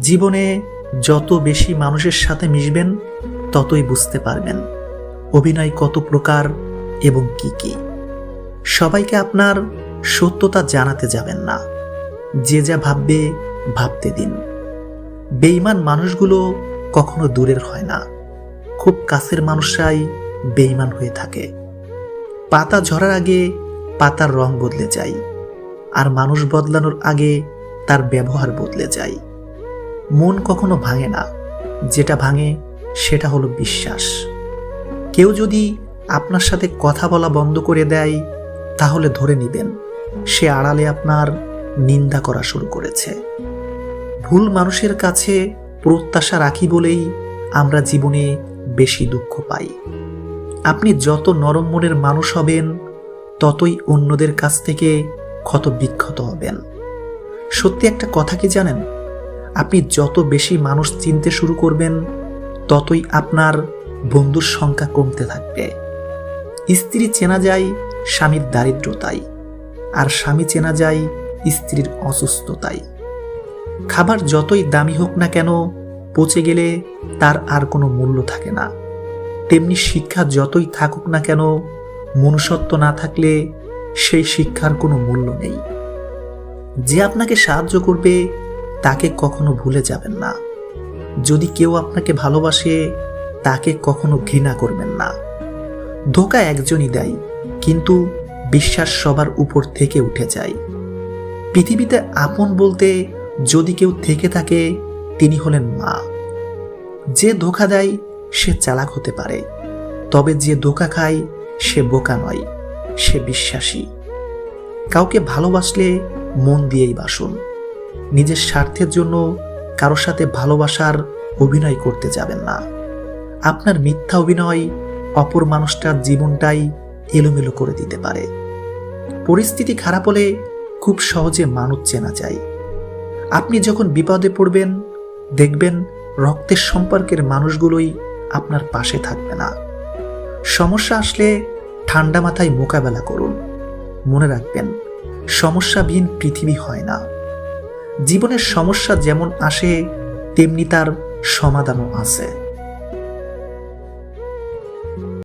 জীবনে যত বেশি মানুষের সাথে মিশবেন, ততই বুঝতে পারবেন অভিনয় কত প্রকার এবং কি কি। সবাইকে আপনার সত্যতা জানাতে যাবেন না। যে যা ভাববে, ভাবতে দিন। বেইমান মানুষগুলো কখনো দূরের হয় না। খুব কাছের মানুষরাই বেইমান হয়ে থাকে। পাতা ঝরার আগে পাতার রং বদলে যায়। আর মানুষ বদলানোর আগে তার ব্যবহার বদলে যায়। মন কখনো ভাঙে না। যেটা ভাঙে, সেটা হলো বিশ্বাস। কেউ যদি আপনার সাথে কথা বলা বন্ধ করে দেয়, তাহলে ধরে নেবেন, সে আড়ালে আপনার নিন্দা করা শুরু করেছে। ভুল মানুষের কাছে প্রত্যাশা রাখি বলেই আমরা জীবনে বেশি দুঃখ পাই। আপনি যত নরম মনের মানুষ হবেন, ততই অন্যদের কাছ থেকে ক্ষত বিক্ষত হবেন। সত্যি একটা কথা কি জানেন? আপনি যত বেশি মানুষ চিনতে শুরু করবেন, ততই আপনার বন্ধুর সংখ্যা কমতে থাকবে। স্ত্রী চেনা যায় স্বামীর দারিদ্রতায়, আর স্বামী চেনা যায় স্ত্রীর অসুস্থতায়। খাবার যতই দামি হোক না কেন, পচে গেলে তার আর কোনো মূল্য থাকে না। তেমনি শিক্ষা যতই থাকুক না কেন, মনুষ্যত্ব না থাকলে সেই শিক্ষার কোনো মূল্য নেই। যে আপনাকে সাহায্য করবে তাকে কখনো ভুলে যাবেন না। যদি কেউ আপনাকে ভালোবাসে, তাকে কখনো ঘৃণা করবেন না। ধোকা একজনই দেয়, কিন্তু বিশ্বাস সবার উপর থেকে উঠে যায়। পৃথিবীতে আপন বলতে যদি কেউ থেকে থাকে, তিনি হলেন মা। যে ধোকা দেয়, সে চালাক হতে পারে। তবে যে ধোকা খায়, সে বোকা নয়, সে বিশ্বাসী। কাউকে ভালোবাসলে মন দিয়েই বাসুন। নিজের স্বার্থের জন্য কারোর সাথে ভালোবাসার অভিনয় করতে যাবেন না। আপনার মিথ্যা অভিনয় অপর মানুষটার জীবনটাই এলোমেলো করে দিতে পারে। পরিস্থিতি খারাপ হলে খুব সহজে মানুষ চেনা যায়। আপনি যখন বিপদে পড়বেন, দেখবেন রক্তের সম্পর্কের মানুষগুলোই আপনার পাশে থাকবে না। সমস্যা আসলে ঠান্ডা মাথায় মোকাবেলা করুন। মনে রাখবেন, সমস্যাবিহীন পৃথিবী হয় না। জীবনের সমস্যা যেমন আসে তেমনি তার সমাধানও আছে।